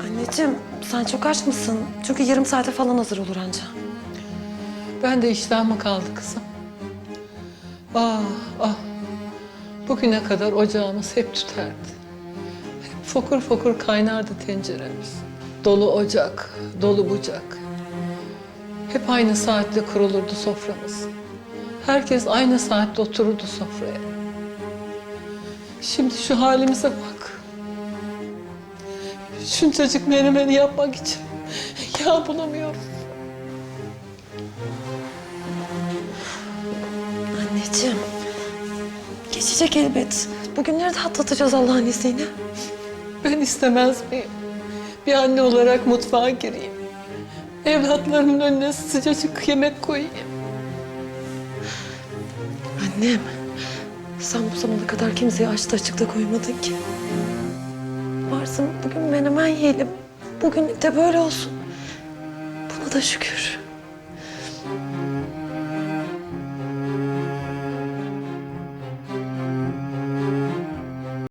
Anneciğim sen çok aç mısın? Çünkü yarım saate falan hazır olur anca. Ben de iştah mı kaldı kızım? Ah ah. Bugüne kadar ocağımız hep tüterdi. Hep fokur fokur kaynardı tenceremiz. Dolu ocak, dolu bucak. Hep aynı saatte kurulurdu soframız. Herkes aynı saatte otururdu sofraya. Şimdi şu halimize bak. Şuncacık menemeni yapmak için yağ bulamıyoruz. Anneciğim. Geçecek elbet. Bugünleri de atlatacağız Allah'ın izniyle. Ben istemez miyim? Bir anne olarak mutfağa gireyim. Evlatlarımın önüne sıcacık yemek koyayım. Annem. Sen bu zamana kadar kimseye açta açıkta koymadın ki varsın. Bugün menemen yiyelim. Bugünlük de böyle olsun. Buna da şükür.